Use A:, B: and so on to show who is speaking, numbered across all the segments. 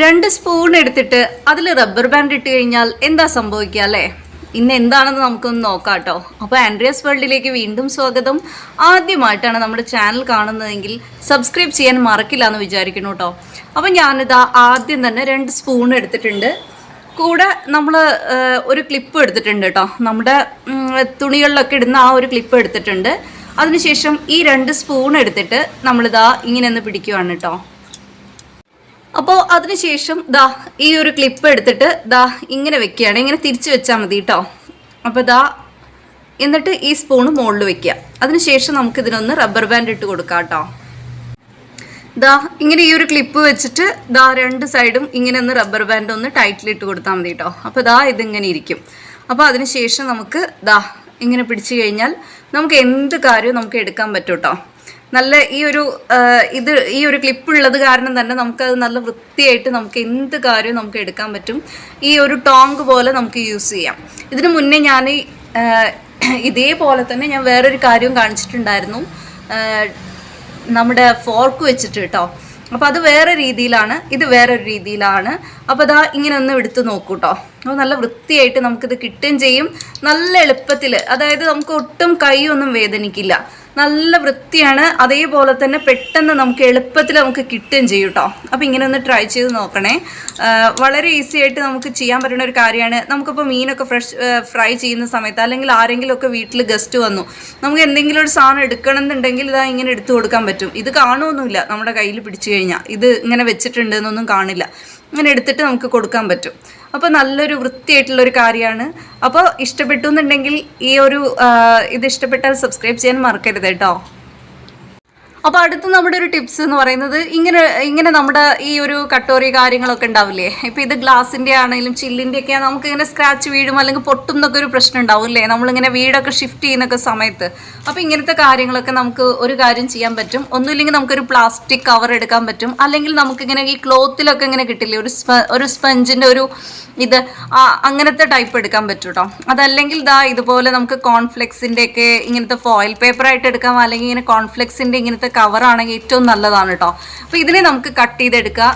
A: രണ്ട് സ്പൂൺ എടുത്തിട്ട് അതിൽ റബ്ബർ ബാൻഡ് ഇട്ട് കഴിഞ്ഞാൽ എന്താ സംഭവിക്കുക അല്ലേ? ഇന്ന് എന്താണെന്ന് നമുക്കൊന്ന് നോക്കാം കേട്ടോ. അപ്പോൾ ആൻഡ്രിയസ് വേൾഡിലേക്ക് വീണ്ടും സ്വാഗതം. ആദ്യമായിട്ടാണ് നമ്മുടെ ചാനൽ കാണുന്നതെങ്കിൽ സബ്സ്ക്രൈബ് ചെയ്യാൻ മറക്കില്ല എന്ന് വിചാരിക്കുന്നു കേട്ടോ. അപ്പോൾ ഞാനിതാ ആദ്യം തന്നെ രണ്ട് സ്പൂൺ എടുത്തിട്ടുണ്ട്. കൂടെ നമ്മൾ ഒരു ക്ലിപ്പ് എടുത്തിട്ടുണ്ട് കേട്ടോ. നമ്മുടെ തുണികളിലൊക്കെ ഇടുന്ന ആ ഒരു ക്ലിപ്പ് എടുത്തിട്ടുണ്ട്. അതിനുശേഷം ഈ രണ്ട് സ്പൂൺ എടുത്തിട്ട് നമ്മളിതാ ഇങ്ങനെ ഒന്ന് പിടിക്കുവാണ് കേട്ടോ. അപ്പോൾ അതിനുശേഷം ദാ ഈ ഒരു ക്ലിപ്പ് എടുത്തിട്ട് ദാ ഇങ്ങനെ വെക്കുകയാണ്. ഇങ്ങനെ തിരിച്ചു വെച്ചാൽ മതി കേട്ടോ അപ്പോൾ ദാ എന്നിട്ട് ഈ സ്പൂണ് മുകളിൽ വെക്കുക. അതിനുശേഷം നമുക്കിതിനൊന്ന് റബ്ബർ ബാൻഡ് ഇട്ട് കൊടുക്കാം കേട്ടോ ദാ ഇങ്ങനെ ഈ ഒരു ക്ലിപ്പ് വെച്ചിട്ട് ദാ രണ്ട് സൈഡും ഇങ്ങനെ ഒന്ന് റബ്ബർ ബാൻഡ് ഒന്ന് ടൈറ്റിൽ ഇട്ട് കൊടുത്താൽ മതി കേട്ടോ അപ്പോൾ ദാ ഇതിങ്ങനെ ഇരിക്കും. അപ്പോൾ അതിനുശേഷം നമുക്ക് ദാ ഇങ്ങനെ പിടിച്ചു കഴിഞ്ഞാൽ നമുക്ക് എന്ത് കാര്യവും നമുക്ക് എടുക്കാൻ പറ്റും കേട്ടോ നല്ല ഈ ഒരു ഇത് ഈ ഒരു ക്ലിപ്പ് ഉള്ളത് കാരണം തന്നെ നമുക്കത് നല്ല വൃത്തിയായിട്ട് നമുക്ക് എന്ത് കാര്യവും നമുക്ക് എടുക്കാൻ പറ്റും. ഈ ഒരു ടോങ്ക് പോലെ നമുക്ക് യൂസ് ചെയ്യാം. ഇതിനു മുന്നേ ഞാൻ ഇതേപോലെ തന്നെ ഞാൻ വേറൊരു കാര്യവും കാണിച്ചിട്ടുണ്ടായിരുന്നു. നമ്മുടെ ഫോർക്ക് വെച്ചിട്ട് കേട്ടോ അപ്പോൾ അത് വേറെ രീതിയിലാണ് ഇത് വേറൊരു രീതിയിലാണ്. അപ്പോൾ അതാ ഇങ്ങനെ ഒന്ന് എടുത്ത് നോക്കൂ കേട്ടോ അപ്പോൾ നല്ല വൃത്തിയായിട്ട് നമുക്കിത് കിട്ടുകയും ചെയ്യും. നല്ല എളുപ്പത്തിൽ അതായത് നമുക്ക് ഒട്ടും കൈയൊന്നും വേദനിക്കില്ല. നല്ല വൃത്തിയാണ്. അതേപോലെ തന്നെ പെട്ടെന്ന് നമുക്ക് എളുപ്പത്തിൽ നമുക്ക് കിട്ടുകയും ചെയ്യും കേട്ടോ അപ്പോൾ ഇങ്ങനെ ഒന്ന് ട്രൈ ചെയ്ത് നോക്കണേ. വളരെ ഈസി ആയിട്ട് നമുക്ക് ചെയ്യാൻ പറ്റുന്ന ഒരു കാര്യമാണ്. നമുക്കിപ്പോൾ മീനൊക്കെ ഫ്രഷ് ഫ്രൈ ചെയ്യുന്ന സമയത്ത് അല്ലെങ്കിൽ ആരെങ്കിലുമൊക്കെ വീട്ടിൽ ഗസ്റ്റ് വന്നു. നമുക്ക് എന്തെങ്കിലും ഒരു സാധനം എടുക്കണം എന്നുണ്ടെങ്കിൽ ഇതാ ഇങ്ങനെ എടുത്തു കൊടുക്കാൻ പറ്റും. ഇത് കാണുമൊന്നുമില്ല നമ്മുടെ കയ്യിൽ പിടിച്ചു കഴിഞ്ഞാൽ ഇത് ഇങ്ങനെ വെച്ചിട്ടുണ്ട് എന്നൊന്നും കാണില്ല. ഇങ്ങനെ എടുത്തിട്ട് നമുക്ക് കൊടുക്കാൻ പറ്റും. അപ്പോൾ നല്ലൊരു വൃത്തിയായിട്ടുള്ള ഒരു കാര്യമാണ്. അപ്പോൾ ഇഷ്ടപ്പെട്ടു എന്നുണ്ടെങ്കിൽ ഈ ഒരു ഇത് ഇഷ്ടപ്പെട്ടാൽ സബ്സ്ക്രൈബ് ചെയ്യാൻ മറക്കരുത് കേട്ടോ. അപ്പോൾ അടുത്ത നമ്മുടെ ഒരു ടിപ്സ് എന്ന് പറയുന്നത് ഇങ്ങനെ ഇങ്ങനെ നമ്മുടെ ഈ ഒരു കട്ടോറി കാര്യങ്ങളൊക്കെ ഉണ്ടാവില്ലേ? ഇപ്പോൾ ഇത് ഗ്ലാസിന്റെ ആണെങ്കിലും ചില്ലിന്റെ ഒക്കെ നമുക്ക് ഇങ്ങനെ സ്ക്രാച്ച് വീഴും അല്ലെങ്കിൽ പൊട്ടും എന്നൊക്കെ ഒരു പ്രശ്നം ഉണ്ടാവും അല്ലേ? നമ്മളിങ്ങനെ വീടൊക്കെ ഷിഫ്റ്റ് ചെയ്യുന്നൊക്കെ സമയത്ത്. അപ്പോൾ ഇങ്ങനത്തെ കാര്യങ്ങളൊക്കെ നമുക്ക് ഒരു കാര്യം ചെയ്യാൻ പറ്റും. ഒന്നുമില്ലെങ്കിൽ നമുക്കൊരു പ്ലാസ്റ്റിക് കവർ എടുക്കാൻ പറ്റും. അല്ലെങ്കിൽ നമുക്കിങ്ങനെ ഈ ക്ലോത്തിലൊക്കെ ഇങ്ങനെ കിട്ടില്ലേ? ഒരു ഒരു സ്പഞ്ചിന്റെ ഒരു ഇത് അങ്ങനത്തെ ടൈപ്പ് എടുക്കാൻ പറ്റും കേട്ടോ അതല്ലെങ്കിൽ ദാ ഇതുപോലെ നമുക്ക് കോൺഫ്ലെക്സിന്റെ ഒക്കെ ഇങ്ങനത്തെ ഫോയിൽ പേപ്പർ ആയിട്ട് എടുക്കാം. അല്ലെങ്കിൽ ഇങ്ങനെ കോൺഫ്ലെക്സിന്റെ ഇങ്ങനത്തെ കവർ ആണെങ്കിൽ ഏറ്റവും നല്ലതാണ് കേട്ടോ. അപ്പോൾ ഇതിനെ നമുക്ക് കട്ട് ചെയ്തെടുക്കുക.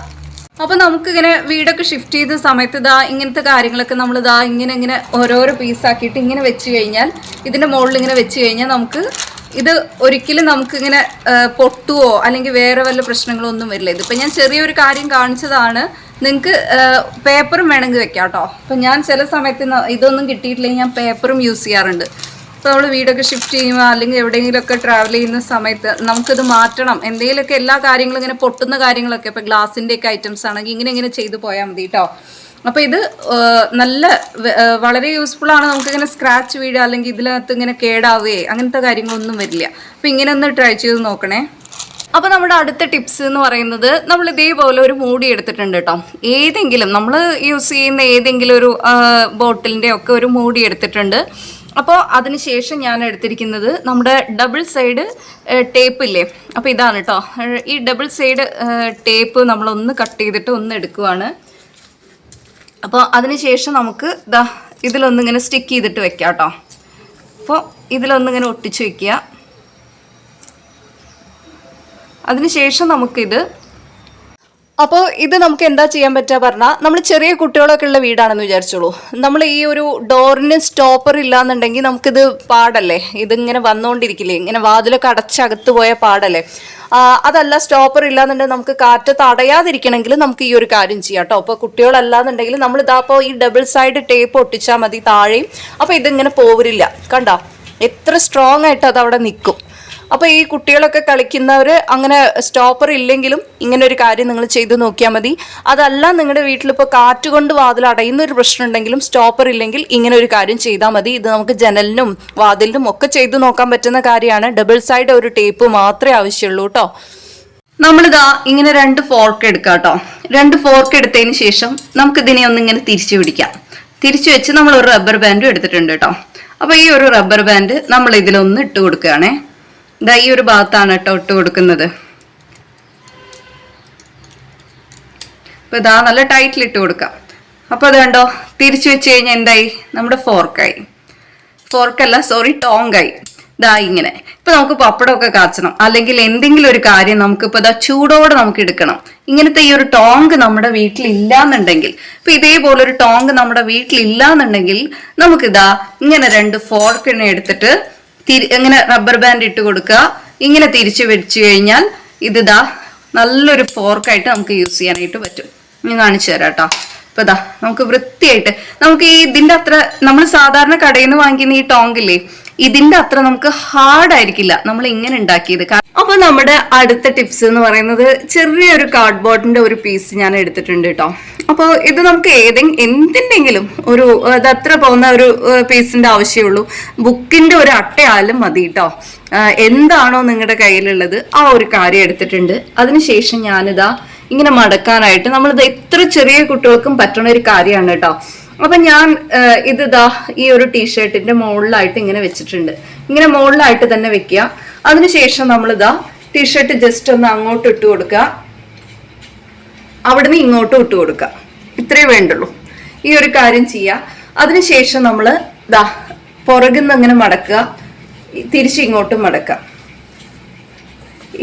A: അപ്പോൾ നമുക്കിങ്ങനെ വീടൊക്കെ ഷിഫ്റ്റ് ചെയ്ത സമയത്ത് ഇതാ ഇങ്ങനത്തെ കാര്യങ്ങളൊക്കെ നമ്മൾ ഇതാ ഇങ്ങനെ ഇങ്ങനെ ഓരോരോ പീസാക്കിയിട്ട് ഇങ്ങനെ വെച്ച് കഴിഞ്ഞാൽ ഇതിന്റെ മുകളിൽ ഇങ്ങനെ വെച്ച് കഴിഞ്ഞാൽ നമുക്ക് ഇത് ഒരിക്കലും നമുക്കിങ്ങനെ പൊട്ടുവോ അല്ലെങ്കിൽ വേറെ വല്ല പ്രശ്നങ്ങളോ ഒന്നും വരില്ല. ഇതിപ്പോൾ ഞാൻ ചെറിയൊരു കാര്യം കാണിച്ചതാണ്. നിങ്ങൾക്ക് പേപ്പറും വേണമെങ്കിൽ വെക്കാം കേട്ടോ. അപ്പം ഞാൻ ചില സമയത്ത് ഇതൊന്നും കിട്ടിയിട്ടില്ലെങ്കിൽ ഞാൻ പേപ്പറും യൂസ് ചെയ്യാറുണ്ട്. ഇപ്പോൾ നമ്മൾ വീടൊക്കെ ഷിഫ്റ്റ് ചെയ്യുക അല്ലെങ്കിൽ എവിടെയെങ്കിലുമൊക്കെ ട്രാവൽ ചെയ്യുന്ന സമയത്ത് നമുക്കിത് മാറ്റണം. എന്തെങ്കിലുമൊക്കെ എല്ലാ കാര്യങ്ങളും ഇങ്ങനെ പൊട്ടുന്ന കാര്യങ്ങളൊക്കെ ഇപ്പോൾ ഗ്ലാസിന്റെ ഒക്കെ ഐറ്റംസ് ആണെങ്കിൽ ഇങ്ങനെ ഇങ്ങനെ ചെയ്തു പോയാൽ മതി കേട്ടോ അപ്പോൾ ഇത് നല്ല വളരെ യൂസ്ഫുൾ ആണ് നമുക്കിങ്ങനെ സ്ക്രാച്ച് വീഴുക അല്ലെങ്കിൽ ഇതിനകത്ത് ഇങ്ങനെ കേടാവുകയെ അങ്ങനത്തെ കാര്യങ്ങളൊന്നും വരില്ല. അപ്പോൾ ഇങ്ങനെ ഒന്ന് ട്രൈ ചെയ്ത് നോക്കണേ. അപ്പോൾ നമ്മുടെ അടുത്ത ടിപ്സ് എന്ന് പറയുന്നത് നമ്മൾ ഇതേപോലെ ഒരു മൂടി എടുത്തിട്ടുണ്ട് കേട്ടോ ഏതെങ്കിലും നമ്മൾ യൂസ് ചെയ്യുന്ന ഏതെങ്കിലും ഒരു ബോട്ടിലിന്റെ ഒക്കെ ഒരു മൂടി എടുത്തിട്ടുണ്ട്. അപ്പോൾ അതിനുശേഷം ഞാൻ എടുത്തിരിക്കുന്നത് നമ്മുടെ ഡബിൾ സൈഡ് ടേപ്പ് ഇല്ലേ? അപ്പോൾ ഇതാണ് കേട്ടോ ഈ ഡബിൾ സൈഡ് ടേപ്പ് നമ്മളൊന്ന് കട്ട് ചെയ്തിട്ട് ഒന്ന് എടുക്കുവാണ്. അപ്പോൾ അതിനുശേഷം നമുക്ക് ഇതാ ഇതിലൊന്നിങ്ങനെ സ്റ്റിക്ക് ചെയ്തിട്ട് വെക്കാം കേട്ടോ അപ്പോൾ ഇതിലൊന്നിങ്ങനെ ഒട്ടിച്ച് വെക്കുക. അതിനുശേഷം നമുക്കിത് അപ്പോൾ ഇത് നമുക്ക് എന്താ ചെയ്യാൻ പറ്റുക പറഞ്ഞാൽ നമ്മൾ ചെറിയ കുട്ടികളൊക്കെ ഉള്ള വീടാണെന്ന് വിചാരിച്ചോളൂ. നമ്മൾ ഈ ഒരു ഡോറിന് സ്റ്റോപ്പർ ഇല്ലാന്നുണ്ടെങ്കിൽ നമുക്കിത് പാടല്ലേ? ഇതിങ്ങനെ വന്നുകൊണ്ടിരിക്കില്ലേ ഇങ്ങനെ വാതിലൊക്കെ അടച്ചകത്ത് പോയ പാടല്ലേ? അതല്ല സ്റ്റോപ്പർ ഇല്ലാന്നുണ്ടെങ്കിൽ നമുക്ക് കാറ്റ് തടയാതിരിക്കണമെങ്കിൽ നമുക്ക് ഈ ഒരു കാര്യം ചെയ്യാം കേട്ടോ. അപ്പോൾ കുട്ടികളല്ലാന്നുണ്ടെങ്കിൽ നമ്മൾ ഇതാപ്പോൾ ഈ ഡബിൾ സൈഡ് ടേപ്പ് ഒട്ടിച്ചാൽ മതി താഴെയും. അപ്പോൾ ഇതിങ്ങനെ പോവില്ല കണ്ടോ? എത്ര സ്ട്രോങ് ആയിട്ട് അത് അവിടെ നിൽക്കും. അപ്പോൾ ഈ കുട്ടികളൊക്കെ കളിക്കുന്നവർ അങ്ങനെ സ്റ്റോപ്പർ ഇല്ലെങ്കിലും ഇങ്ങനെ ഒരു കാര്യം നിങ്ങൾ ചെയ്തു നോക്കിയാൽ മതി. അതല്ല നിങ്ങളുടെ വീട്ടിലിപ്പോൾ കാറ്റ് കൊണ്ട് വാതിൽ അടയുന്ന ഒരു പ്രശ്നം ഉണ്ടെങ്കിലും സ്റ്റോപ്പർ ഇല്ലെങ്കിൽ ഇങ്ങനെ ഒരു കാര്യം ചെയ്താൽ മതി. ഇത് നമുക്ക് ജനലിനും വാതിലിനും ഒക്കെ ചെയ്തു നോക്കാൻ പറ്റുന്ന കാര്യമാണ്. ഡബിൾ സൈഡ് ഒരു ടേപ്പ് മാത്രമേ ആവശ്യമുള്ളൂ കേട്ടോ. നമ്മളിതാ ഇങ്ങനെ രണ്ട് ഫോർക്ക് എടുക്കാം കേട്ടോ. രണ്ട് ഫോർക്ക് എടുത്തതിന് ശേഷം നമുക്ക് ഇതിനെ ഒന്ന് ഇങ്ങനെ തിരിച്ചു പിടിക്കാം. തിരിച്ചു വെച്ച് നമ്മൾ ഒരു റബ്ബർ ബാൻഡും എടുത്തിട്ടുണ്ട് കേട്ടോ. അപ്പോൾ ഈ ഒരു റബ്ബർ ബാൻഡ് നമ്മൾ ഇതിലൊന്ന് ഇട്ട് കൊടുക്കുകയാണേ. ഇതാ ഈ ഒരു ഭാഗത്താണ് കേട്ടോ ഇട്ട് കൊടുക്കുന്നത്. അപ്പോൾ ഇതാ നല്ല ടൈറ്റിൽ ഇട്ട് കൊടുക്കാം. അപ്പോൾ അത് കണ്ടോ തിരിച്ചു വെച്ച് കഴിഞ്ഞാൽ എന്തായി? നമ്മുടെ ഫോർക്കായി. ഫോർക്കല്ല സോറി ടോങ്കായി. ദാ ഇങ്ങനെ. ഇപ്പൊ നമുക്ക് പപ്പടമൊക്കെ കാച്ചണം. അല്ലെങ്കിൽ എന്തെങ്കിലും ഒരു കാര്യം നമുക്ക് ഇപ്പൊ ദാ ചൂടോടെ നമുക്ക് എടുക്കണം. ഇങ്ങനത്തെ ഈ ഒരു ടോങ്ക് നമ്മുടെ വീട്ടിൽ ഇല്ലാന്നുണ്ടെങ്കിൽ ഇപ്പൊ ഇതേപോലെ ഒരു ടോങ്ക് നമ്മുടെ വീട്ടിൽ ഇല്ലാന്നുണ്ടെങ്കിൽ നമുക്കിതാ ഇങ്ങനെ രണ്ട് ഫോർക്കിനെ എടുത്തിട്ട് ഇങ്ങനെ റബ്ബർ ബാൻഡ് ഇട്ട് കൊടുക്കുക. ഇങ്ങനെ തിരിച്ചു വെച്ചു കഴിഞ്ഞാൽ ഇത് ഇതാ നല്ലൊരു ഫോർക്കായിട്ട് നമുക്ക് യൂസ് ചെയ്യാനായിട്ട് പറ്റും. ഞാൻ കാണിച്ചു തരാം കേട്ടോ ഇപ്പൊ ഇതാ നമുക്ക് വൃത്തിയായിട്ട് നമുക്ക് ഈ ഇതിന്റെ അത്ര നമ്മൾ സാധാരണ കടയിൽ നിന്ന് വാങ്ങിക്കുന്ന ഈ ടോങ്കില്ലേ ഇതിന്റെ അത്ര നമുക്ക് ഹാർഡ് ആയിരിക്കില്ല നമ്മൾ ഇങ്ങനെ ഉണ്ടാക്കിയത്. അപ്പൊ നമ്മുടെ അടുത്ത ടിപ്സ് എന്ന് പറയുന്നത് ചെറിയൊരു കാർഡ്ബോർഡിന്റെ ഒരു പീസ് ഞാൻ എടുത്തിട്ടുണ്ട് കേട്ടോ അപ്പോൾ ഇത് നമുക്ക് ഏതെങ്കിലും എന്തിന്റെങ്കിലും ഒരു അതത്ര പോകുന്ന ഒരു പീസിന്റെ ആവശ്യമുള്ളൂ. ബുക്കിന്റെ ഒരു അട്ടയാലും മതി കേട്ടോ എന്താണോ നിങ്ങളുടെ കയ്യിലുള്ളത് ആ ഒരു കാര്യം എടുത്തിട്ടുണ്ട്. അതിനുശേഷം ഞാനിതാ ഇങ്ങനെ മടക്കാനായിട്ട് നമ്മളിത് എത്ര ചെറിയ കുട്ടികൾക്കും പറ്റുന്ന ഒരു കാര്യമാണ് കേട്ടോ അപ്പൊ ഞാൻ ഇതിതാ ഈ ഒരു ടീഷർട്ടിന്റെ മുകളിലായിട്ട് ഇങ്ങനെ വെച്ചിട്ടുണ്ട്. ഇങ്ങനെ മുകളിലായിട്ട് തന്നെ വെക്കുക. അതിനുശേഷം നമ്മളിതാ ടീഷർട്ട് ജസ്റ്റ് ഒന്ന് അങ്ങോട്ട് ഇട്ട് കൊടുക്കുക. അവിടുന്ന് ഇങ്ങോട്ടും ഇട്ട് കൊടുക്കുക ഇത്രേ വേണ്ടുള്ളൂ. ഈ ഒരു കാര്യം ചെയ്യുക അതിനുശേഷം നമ്മൾ ദാ പുറകിൽ നിന്ന് അങ്ങനെ മടക്കുക. തിരിച്ച് ഇങ്ങോട്ടും മടക്കുക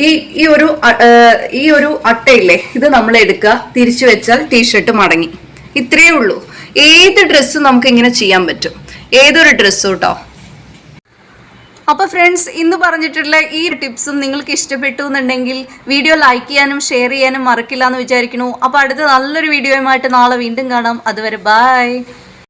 A: ഈ ഈ ഒരു ഈ ഒരു അട്ടയില്ലേ ഇത് നമ്മൾ എടുക്കുക. തിരിച്ചു വെച്ചാൽ ടീഷർട്ട് മടങ്ങി. ഇത്രയേ ഉള്ളൂ. ഏത് ഡ്രസ്സും നമുക്ക് ഇങ്ങനെ ചെയ്യാൻ പറ്റും. ഏതൊരു ഡ്രസ്സും കേട്ടോ അപ്പോൾ ഫ്രണ്ട്സ് ഇന്ന് പറഞ്ഞിട്ടുള്ള ഈ ടിപ്സും നിങ്ങൾക്ക് ഇഷ്ടപ്പെട്ടു എന്നുണ്ടെങ്കിൽ വീഡിയോ ലൈക്ക് ചെയ്യാനും ഷെയർ ചെയ്യാനും മറക്കില്ല എന്ന് വിചാരിക്കുന്നു. അപ്പോൾ അടുത്ത നല്ലൊരു വീഡിയോയുമായിട്ട് നാളെ വീണ്ടും കാണാം. അതുവരെ ബൈ